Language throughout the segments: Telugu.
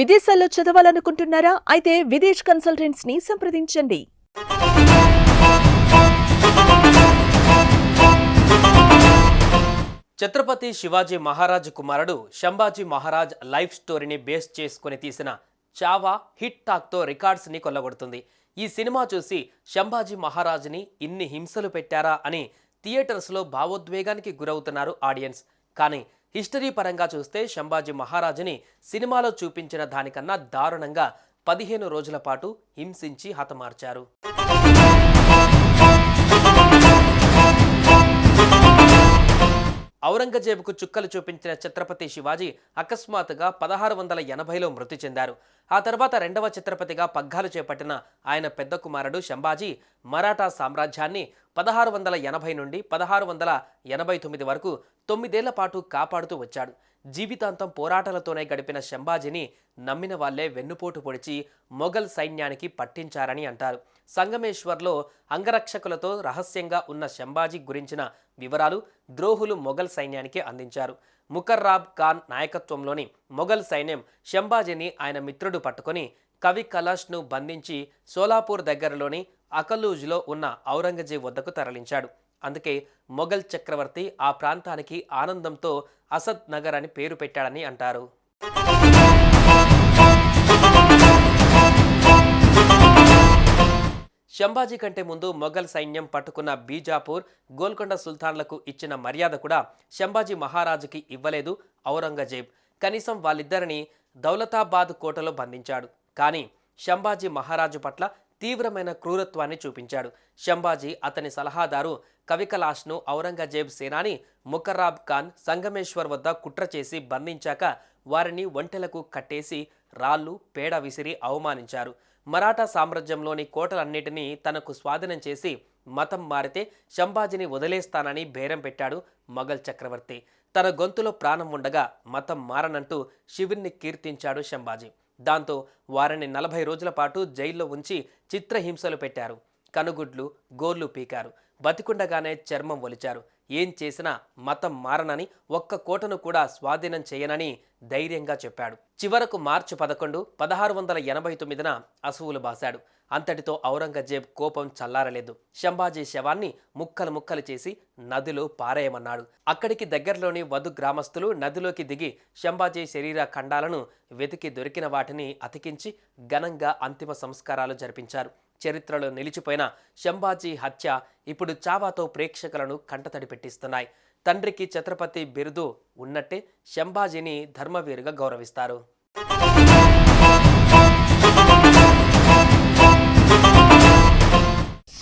విదేశాల్లో చదవాలనుకుంటున్నారా? అయితే విదేశ్ కన్సల్టెంట్స్ని సంప్రదించండి. ఛత్రపతి శివాజీ మహారాజ్ కుమారుడు శంభాజీ మహారాజ్ లైఫ్ స్టోరీని బేస్ చేసుకుని తీసిన చావా హిట్ టాక్తో రికార్డ్స్ని కొల్లగొడుతుంది. ఈ సినిమా చూసి శంభాజీ మహారాజ్ని ఇన్ని హింసలు పెట్టారా అని థియేటర్స్లో భావోద్వేగానికి గురవుతున్నారు ఆడియన్స్. కానీ హిస్టరీ పరంగా చూస్తే శంభాజీ మహారాజుని సినిమాలో చూపించిన దానికన్నా దారుణంగా పదిహేను రోజుల పాటు హింసించి హతమార్చారు. ఔరంగజేబుకు చుక్కలు చూపించిన ఛత్రపతి శివాజీ అకస్మాత్తుగా పదహారు వందల ఎనభైలో మృతి చెందారు. ఆ తర్వాత రెండవ ఛత్రపతిగా పగ్గాలు చేపట్టిన ఆయన పెద్ద కుమారుడు శంభాజీ మరాఠా సామ్రాజ్యాన్ని పదహారు వందల ఎనభై నుండి పదహారు వందల ఎనభై తొమ్మిది వరకు తొమ్మిదేళ్ళ పాటు కాపాడుతూ వచ్చాడు. జీవితాంతం పోరాటాలతోనే గడిపిన శంభాజీని నమ్మిన వాళ్ళే వెన్నుపోటు పొడిచి మొఘల్ సైన్యానికి పట్టించారని అంటారు. సంగమేశ్వర్లో అంగరక్షకులతో రహస్యంగా ఉన్న శంభాజీ గురించిన వివరాలు ద్రోహులు మొఘల్ సైన్యానికి అందించారు. ముకర్రాబ్ ఖాన్ నాయకత్వంలోని మొఘల్ సైన్యం శంభాజీని ఆయన మిత్రుడు పట్టుకొని కవి కలాష్ను బంధించి సోలాపూర్ దగ్గరలోని అకలూజ్లో ఉన్న ఔరంగజేబ్ వద్దకు తరలించాడు. అందుకే మొఘల్ చక్రవర్తి ఆ ప్రాంతానికి ఆనందంతో అసద్ నగర్ అని పేరు పెట్టాడని అంటారు. శంభాజీ కంటే ముందు మొఘల్ సైన్యం పట్టుకున్న బీజాపూర్ గోల్కొండ సుల్తాన్లకు ఇచ్చిన మర్యాద కూడా శంభాజీ మహారాజుకి ఇవ్వలేదు ఔరంగజేబ్. కనీసం వాళ్ళిద్దరిని దౌలతాబాద్ కోటలో బంధించాడు. కానీ శంభాజీ మహారాజు పట్ల తీవ్రమైన క్రూరత్వాన్ని చూపించాడు. శంభాజీ అతని సలహాదారు కవికలాష్ను ఔరంగజేబ్ సేనాని ముకర్రాబ్ ఖాన్ సంగమేశ్వర్ వద్ద కుట్ర చేసి బంధించాక వారిని ఒంటెలకు కట్టేసి రాళ్ళు పేడ విసిరి అవమానించారు. మరాఠా సామ్రాజ్యంలోని కోటలన్నిటినీ తనకు స్వాధీనం చేసి మతం మారితే శంభాజీని వదిలేస్తానని బేరం పెట్టాడు మొఘల్ చక్రవర్తి. తన గొంతులో ప్రాణం ఉండగా మతం మారనంటూ శివుణ్ణి కీర్తించాడు శంభాజీ. దాంతో వారిని నలభై రోజుల పాటు జైల్లో ఉంచి చిత్రహింసలు పెట్టారు. కనుగుడ్లు గోర్లు పీకారు. బతికుండగానే చర్మం ఒలిచారు. ఏం చేసినా మతం మారనని ఒక్క కోటను కూడా స్వాధీనం చేయనని ధైర్యంగా చెప్పాడు. చివరకు మార్చి పదకొండు పదహారు వందల ఎనభై తొమ్మిదిన అసువులు బాశాడు. అంతటితో ఔరంగజేబ్ కోపం చల్లారలేదు. శంభాజీ శవాన్ని ముక్కలు ముక్కలు చేసి నదిలో పారేయమన్నాడు. అక్కడికి దగ్గరలోని వధు గ్రామస్తులు నదిలోకి దిగి శంభాజీ శరీర ఖండాలను వెతికి దొరికిన వాటిని అతికించి ఘనంగా అంతిమ సంస్కారాలు జరిపించారు. చరిత్రలో నిలిచిపోయిన శంభాజీ హత్య ఇప్పుడు చావాతో ప్రేక్షకులను కంటతడి పెట్టిస్తున్నాయి. తండ్రికి ఛత్రపతి బిరుదు ఉన్నట్టే శంభాజీని ధర్మవీరుగా గౌరవిస్తారు.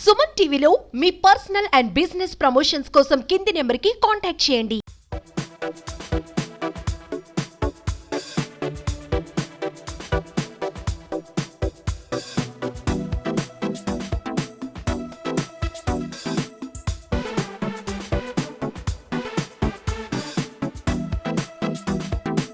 సుమన్ టీవీలో మీ పర్సనల్ అండ్ బిజినెస్ ప్రమోషన్స్ కోసం కింది నెంబర్కి కాంటాక్ట్ చేయండి.